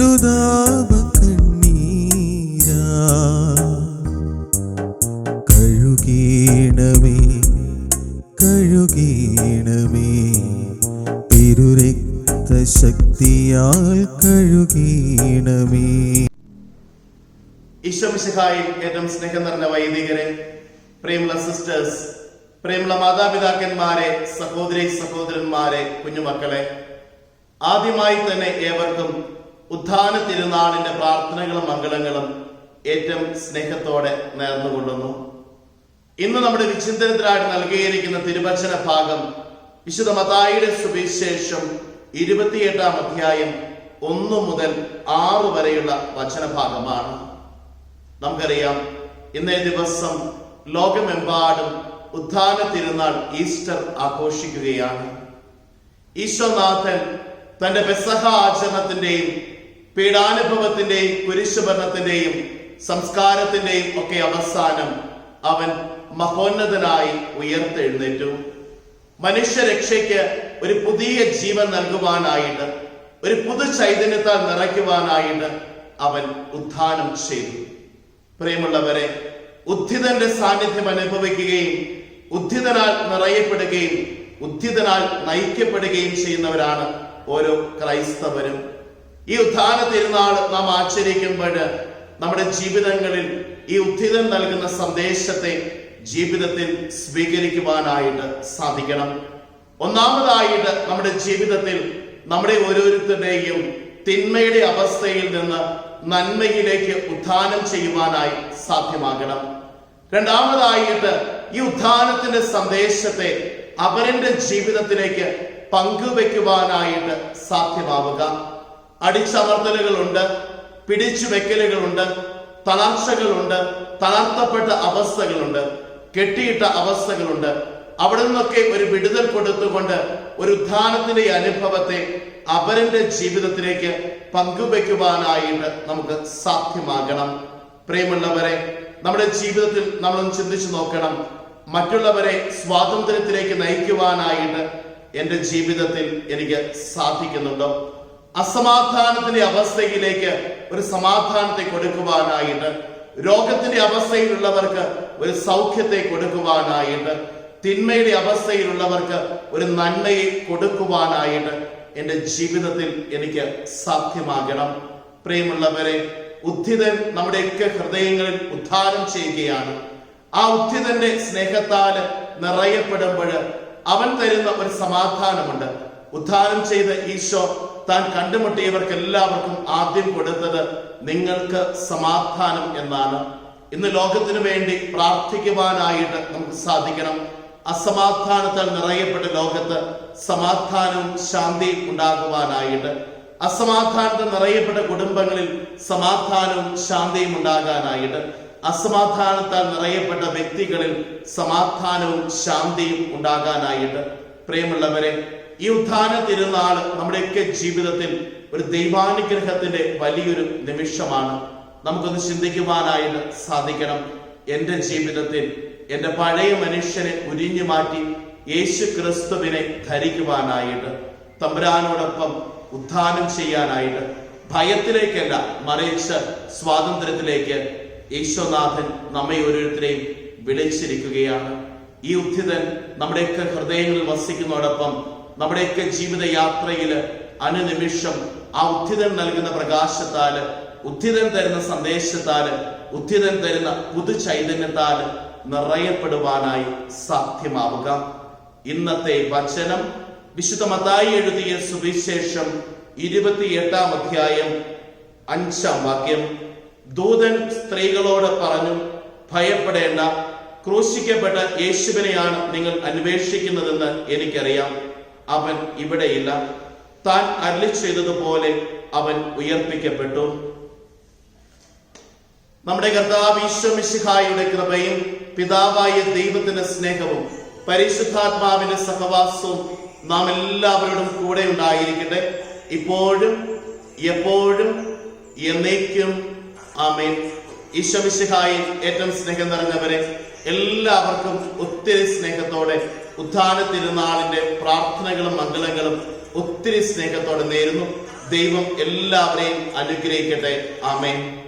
അനുതാപ കണ്ണീരാ കഴുകീണമേ കഴുകീണമേ. തിരുരക്ത ശക്തിയാൽ കഴുകീണമേ ഈശ്വമിശിഹായിൽ ഏറ്റവും സ്നേഹം നിറഞ്ഞ വൈദികരെ പ്രിയമുള്ള സിസ്റ്റേഴ്സ് പ്രിയമുള്ള മാതാപിതാക്കന്മാരെ സഹോദരി സഹോദരന്മാരെ കുഞ്ഞുമക്കളെ ആദ്യമായി തന്നെ ഏവർക്കും ഉത്ഥാന തിരുനാളിന്റെ പ്രാർത്ഥനകളും മംഗളങ്ങളും ഏറ്റവും സ്നേഹത്തോടെ നേർന്നുകൊള്ളുന്നു. ഇന്ന് നമ്മുടെ വിചിന്തനത്തിനായിട്ട് നൽകിയിരിക്കുന്ന തിരുവചന ഭാഗം വിശുദ്ധ മതായിയുടെ സുവിശേഷം ഇരുപത്തിയെട്ടാം അധ്യായം ഒന്നു മുതൽ ആറ് വരെയുള്ള വചനഭാഗമാണ് നമുക്കറിയാം ഇന്നേ ദിവസം ലോകമെമ്പാടും ഉത്ഥാന തിരുനാൾ ഈസ്റ്റർ ആഘോഷിക്കുകയാണ്. ഈശ്വനാഥൻ തന്റെ പെസഹ ആചരണത്തിന്റെയും പീഡാനുഭവത്തിന്റെയും കുരിശുഭരണത്തിന്റെയും സംസ്കാരത്തിന്റെയും ഒക്കെ അവസാനം അവൻ മഹോന്നതനായി ഉയർത്തെഴുന്നേറ്റു. മനുഷ്യരക്ഷയ്ക്ക് ഒരു പുതിയ ജീവൻ നൽകുവാനായിട്ട് ഒരു പുതു ചൈതന്യത്താൽ നിറയ്ക്കുവാനായിട്ട് അവൻ ഉദ്ധാനം ചെയ്തു. പ്രിയമുള്ളവരെ ഉദ്ധിതന്റെ സാന്നിധ്യം അനുഭവിക്കുകയും ഉദ്ധിതനാൽ നിറയപ്പെടുകയും ഉദ്ധിതനാൽ നയിക്കപ്പെടുകയും ചെയ്യുന്നവരാണ് ഓരോ ക്രൈസ്തവരും. ഈ ഉത്ഥാന തിരുനാൾ നാം ആചരിക്കുമ്പോൾ നമ്മുടെ ജീവിതങ്ങളിൽ ഈ ഉദ്ധിതം നൽകുന്ന സന്ദേശത്തെ ജീവിതത്തിൽ സ്വീകരിക്കുവാനായിട്ട് സാധിക്കണം. ഒന്നാമതായിട്ട് നമ്മുടെ ജീവിതത്തിൽ നമ്മുടെ ഓരോരുത്തരുടെയും തിന്മയുടെ അവസ്ഥയിൽ നിന്ന് നന്മയിലേക്ക് ഉത്ഥാനം ചെയ്യുവാനായി സാധ്യമാകണം. രണ്ടാമതായിട്ട് ഈ ഉത്ഥാനത്തിന്റെ സന്ദേശത്തെ അവരന്റെ ജീവിതത്തിലേക്ക് പങ്കുവെക്കുവാനായിട്ട് സാധ്യമാവുക. അടിച്ചമർത്തലുകളുണ്ട് പിടിച്ചു വെക്കലുകളുണ്ട് തളർച്ചകളുണ്ട് തളർത്തപ്പെട്ട അവസ്ഥകളുണ്ട് കെട്ടിയിട്ട അവസ്ഥകളുണ്ട്. അവിടെ നിന്നൊക്കെ ഒരു വിടുതൽ കൊടുത്തുകൊണ്ട് ഒരു ഉദ്ധാനത്തിന്റെ അനുഭവത്തെ അവരന്റെ ജീവിതത്തിലേക്ക് പങ്കുവെക്കുവാനായിട്ട് നമുക്ക് സാധ്യമാകണം. പ്രിയമുള്ളവരെ നമ്മുടെ ജീവിതത്തിൽ നമ്മൾ ചിന്തിച്ചു നോക്കണം. മറ്റുള്ളവരെ സ്വാതന്ത്ര്യത്തിലേക്ക് നയിക്കുവാനായിട്ട് എന്റെ ജീവിതത്തിൽ എനിക്ക് സാധിക്കുന്നുണ്ടോ? അസമാധാനത്തിന്റെ അവസ്ഥയിലേക്ക് ഒരു സമാധാനത്തെ കൊടുക്കുവാനായിട്ട് രോഗത്തിന്റെ അവസ്ഥയിലുള്ളവർക്ക് ഒരു സൗഖ്യത്തെ കൊടുക്കുവാനായിട്ട് തിന്മയുടെ അവസ്ഥയിലുള്ളവർക്ക് ഒരു നന്മയെ കൊടുക്കുവാനായിട്ട് എന്റെ ജീവിതത്തിൽ എനിക്ക് സാധ്യമാകണം. പ്രിയമുള്ളവരെ ഉദ്ധിതൻ നമ്മുടെയൊക്കെ ഹൃദയങ്ങളിൽ ഉദ്ധാരം ചെയ്യുകയാണ്. ആ ഉദ്ധിതന്റെ സ്നേഹത്താൽ നിറയപ്പെടുമ്പോൾ അവൻ തരുന്ന ഒരു സമാധാനമുണ്ട്. ഉദ്ധാനം ചെയ്ത ഈശോ താൻ കണ്ടുമുട്ടിയവർക്ക് എല്ലാവർക്കും ആദ്യം കൊടുത്തത് നിങ്ങൾക്ക് സമാധാനം എന്നാണ്. ഇന്ന് ലോകത്തിനു വേണ്ടി പ്രാർത്ഥിക്കുവാനായിട്ട് നമുക്ക് സാധിക്കണം. അസമാധാനത്താൽ നിറയപ്പെട്ട ലോകത്ത് സമാധാനവും ശാന്തിയും ഉണ്ടാകുവാനായിട്ട്. അസമാധാനത്തിൽ നിറയപ്പെട്ട കുടുംബങ്ങളിൽ സമാധാനവും ശാന്തിയും ഉണ്ടാകാനായിട്ട്. അസമാധാനത്താൽ നിറയപ്പെട്ട വ്യക്തികളിൽ സമാധാനവും ശാന്തിയും ഉണ്ടാകാനായിട്ട്. പ്രിയമുള്ളവരെ ഈ ഉത്ഥാന തിരുനാൾ നമ്മുടെയൊക്കെ ജീവിതത്തിൽ ഒരു ദൈവാനുഗ്രഹത്തിന്റെ വലിയൊരു നിമിഷമാണ്. നമുക്കൊന്ന് ചിന്തിക്കുവാനായിട്ട് സാധിക്കണം. എന്റെ ജീവിതത്തിൽ എന്റെ പഴയ മനുഷ്യനെ ഉരിഞ്ഞു മാറ്റി യേശു ക്രിസ്തുവിനെ ധരിക്കുവാനായിട്ട് തമ്പുരാനോടൊപ്പം ഉത്ഥാനം ചെയ്യാനായിട്ട് ഭയത്തിലേക്കല്ല മറിച്ച് സ്വാതന്ത്ര്യത്തിലേക്ക് യേശോനാഥൻ നമ്മെ ഓരോരുത്തരെയും വിളിച്ചിരിക്കുകയാണ്. ഈ ഉദ്ധിതൻ നമ്മുടെയൊക്കെ ഹൃദയങ്ങളിൽ വസിക്കുന്നതോടൊപ്പം നമ്മുടെയൊക്കെ ജീവിത യാത്രയിൽ അനുനിമിഷം ആ ഉദ്ധിതൻ നൽകുന്ന പ്രകാശത്താൽ ഉദ്ധിതൻ തരുന്ന സന്ദേശത്താൽ ഉദ്ധിതൻ തരുന്ന പുതു ചൈതന്യത്താൽ നിറയപ്പെടുവാനായി സാധ്യമാവുക. ഇന്നത്തെ വചനം വിശുദ്ധ മത്തായി എഴുതിയ സുവിശേഷം ഇരുപത്തിയെട്ടാം അധ്യായം അഞ്ചാം വാക്യം. ദൂതൻ സ്ത്രീകളോട് പറഞ്ഞു ഭയപ്പെടേണ്ട. ക്രൂശിക്കപ്പെട്ട യേശുവിനെയാണ് നിങ്ങൾ അന്വേഷിക്കുന്നതെന്ന് എനിക്കറിയാം. അവൻ ഇവിടെയില്ല. താൻ അരളി ചെയ്തതുപോലെ അവൻ ഉയർപ്പിക്കപ്പെട്ടു. നമ്മുടെ കർത്താവ് ഈശ്വമിശിഹായുടെ കൃപയും പിതാവായ ദൈവത്തിന്റെ സ്നേഹവും പരിശുദ്ധാത്മാവിന്റെ സഹവാസവും നാം എല്ലാവരോടും കൂടെ ഉണ്ടായിരിക്കട്ടെ. ഇപ്പോഴും എപ്പോഴും എന്നേക്കും ആമേൻ. ഈശ്വമിശിഹായിൽ ഏറ്റവും സ്നേഹം നിറഞ്ഞവരെ എല്ലാവർക്കും ഒത്തിരി സ്നേഹത്തോടെ ഉത്ഥാന തിരുനാളിന്റെ പ്രാർത്ഥനകളും മംഗളങ്ങളും ഒത്തിരി സ്നേഹത്തോടെ നേരുന്നു. ദൈവം എല്ലാവരെയും അനുഗ്രഹിക്കട്ടെ. ആമേൻ.